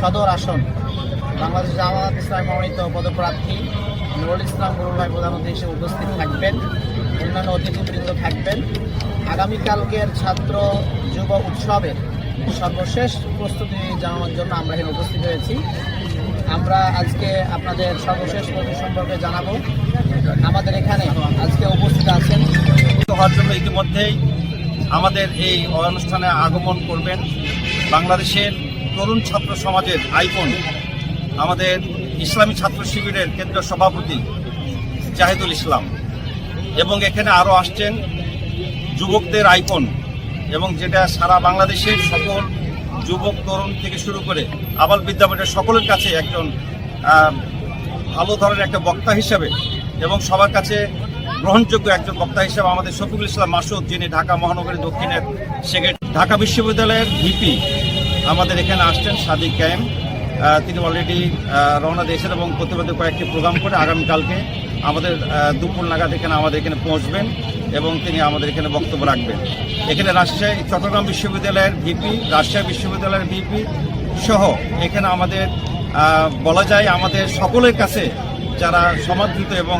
সদর আসন, বাংলাদেশ জামাত ইসলাম মনোনীত পদপ্রার্থী নুরুল ইসলাম নুরুল প্রধান প্রধানমন্ত্রী হিসেবে উপস্থিত থাকবেন, অন্যান্য অতিথিবৃন্দ থাকবেন। আগামীকালকের ছাত্র যুব উৎসবের সর্বশেষ প্রস্তুতি জানানোর জন্য আমরা এখানে উপস্থিত হয়েছি। আমরা আজকে আপনাদের সর্বশেষ প্রস্তুতি সম্পর্কে জানাব। আমাদের এখানে আজকে উপস্থিত আছেন। হওয়ার জন্য ইতিমধ্যেই আমাদের এই অনুষ্ঠানে আগমন করবেন বাংলাদেশের তরুণ ছাত্র সমাজের আইকন আমাদের ইসলামী ছাত্র শিবিরের কেন্দ্র সভাপতি জাহিদুল ইসলাম। এবং এখানে আরও আসছেন যুবকদের আইকন এবং যেটা সারা বাংলাদেশের সকল যুবক, তরুণ থেকে শুরু করে আবাল বিদ্যাপীঠের সকলের কাছে একজন ভালো ধরনের একটা বক্তা হিসেবে এবং সবার কাছে গ্রহণযোগ্য একজন বক্তা হিসেবে আমাদের শফিকুল ইসলাম মাসুদ, যিনি ঢাকা মহানগরী দক্ষিণের সেক্রেটারি, ঢাকা বিশ্ববিদ্যালয়ের ভিপি আমাদের এখানে আসছেন সাদিক ক্যাম তিনি অলরেডি রওনা দিয়েছেন এবং প্রতিবাদে কয়েকটি প্রোগ্রাম করে আগামীকালকে আমাদের দুপুর নাগাদ এখানে আমাদের এখানে পৌঁছবেন এবং তিনি আমাদের এখানে বক্তব্য রাখবেন। এখানে রাজশাহী, চট্টগ্রাম বিশ্ববিদ্যালয়ের ভিপি রাজশাহী বিশ্ববিদ্যালয়ের ভিপি সহ এখানে আমাদের বলা যায় আমাদের সকলের কাছে যারা সমাদৃত এবং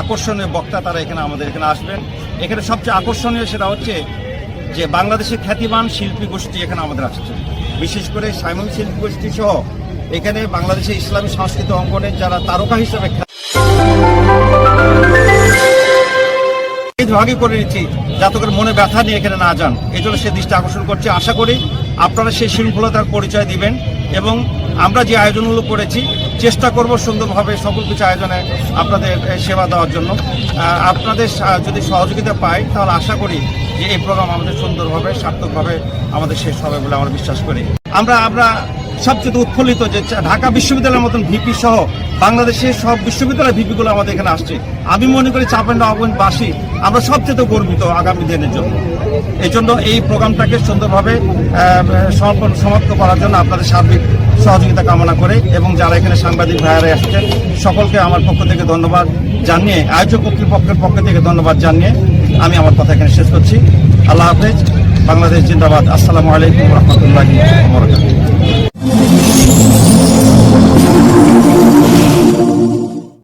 আকর্ষণীয় বক্তা তারা এখানে আমাদের এখানে আসবেন। এখানে সবচেয়ে আকর্ষণীয় সেটা হচ্ছে যে বাংলাদেশের খ্যাতিমান শিল্পী গোষ্ঠী এখানে আমাদের আসছে বিশেষ করে সাইমন শিল্পী গোষ্ঠী সহ এখানে বাংলাদেশের ইসলামী সংস্কৃতি অঙ্গনের যারা তারকা হিসেবে এই করে নিচ্ছি যাতে করে মনে ব্যথা নিয়ে এখানে না যান। এই জন্য সে দৃষ্টি আকর্ষণ করছে। আশা করি আপনারা সেই শৃঙ্খলতার পরিচয় দিবেন এবং আমরা যে আয়োজনগুলো করেছি, চেষ্টা করব সুন্দরভাবে সকল কিছু আয়োজনে আপনাদের সেবা দেওয়ার জন্য। আপনাদের যদি সহযোগিতা পাই, তাহলে আশা করি যে এই প্রোগ্রাম আমাদের সুন্দরভাবে, সার্থকভাবে আমাদের শেষ হবে বলে আমরা বিশ্বাস করি। আমরা আমরা সবচেয়ে উৎফুল্লিত যে ঢাকা বিশ্ববিদ্যালয়ের মতন ভিপি সহ বাংলাদেশের সব বিশ্ববিদ্যালয়ের ভিপিগুলো আমাদের এখানে আসছে। আমি মনে করি চাপান্ডাবাসী আমরা সবচেয়ে গর্বিত আগামী দিনের জন্য। এই জন্য এই প্রোগ্রামটাকে সুন্দরভাবে সমাপ্ত করার জন্য আপনাদের সার্বিক সহযোগিতা কামনা করে এবং যারা এখানে সাংবাদিক ভাইয়ারা আসছেন সকলকে আমার পক্ষ থেকে ধন্যবাদ জানিয়ে, আয়োজক কর্তৃপক্ষের পক্ষ থেকে ধন্যবাদ জানিয়ে আমি আমার কথা এখানে শেষ করছি। আল্লাহ হাফেজ। বাংলাদেশ জিন্দাবাদ। আসসালামু আলাইকুম রহমতুল্লাহ